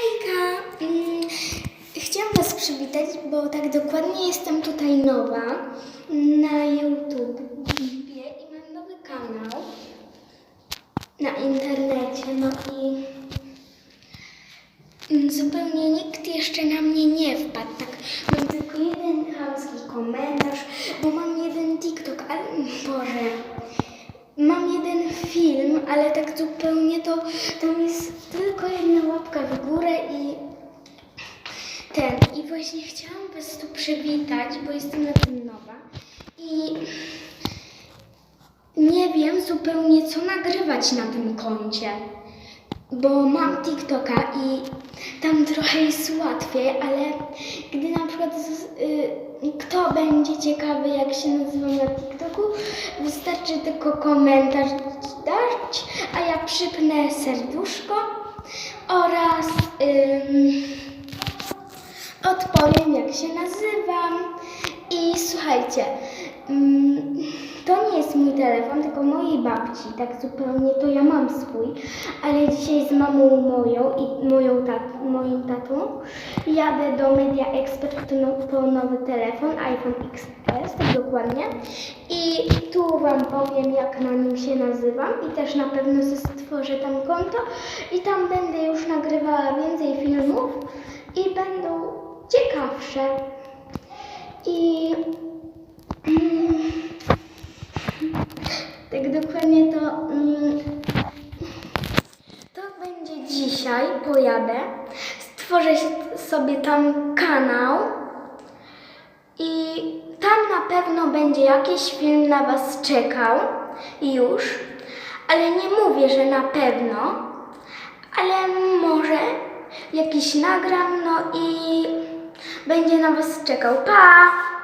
Hejka! Mm, Chciałam Was przywitać, bo tak dokładnie jestem tutaj nowa na YouTube i mam nowy kanał na internecie, no i mm, zupełnie nikt jeszcze na mnie nie wpadł. Tak, mam tylko jeden chamski komentarz, bo mam jeden TikTok, ale Boże, Mam jeden film, ale tak zupełnie to tam jest łapka w górę i ten. I właśnie chciałam Was tu przywitać, bo jestem na tym nowa i nie wiem zupełnie co nagrywać na tym koncie, bo mam TikToka i tam trochę jest łatwiej, ale gdy na przykład y, kto będzie ciekawy jak się nazywam na TikToku, wystarczy tylko komentarz dać, a ja przypnę serduszko oraz ym, odpowiem jak się nazywam. I słuchajcie, jest mój telefon, tylko mojej babci, tak zupełnie to ja mam swój, ale dzisiaj z mamą moją i moją tat, moim tatą jadę do Media Expert po no- nowy telefon, iPhone XS, tak dokładnie. I tu Wam powiem jak na nim się nazywam i też na pewno stworzę tam konto i tam będę już nagrywała więcej filmów i będą ciekawsze. I tak dokładnie to. Mm, to będzie dzisiaj, pojadę. Stworzę sobie tam kanał i tam na pewno będzie jakiś film na Was czekał już, ale nie mówię, że na pewno, ale może jakiś nagram, no i będzie na Was czekał. Pa!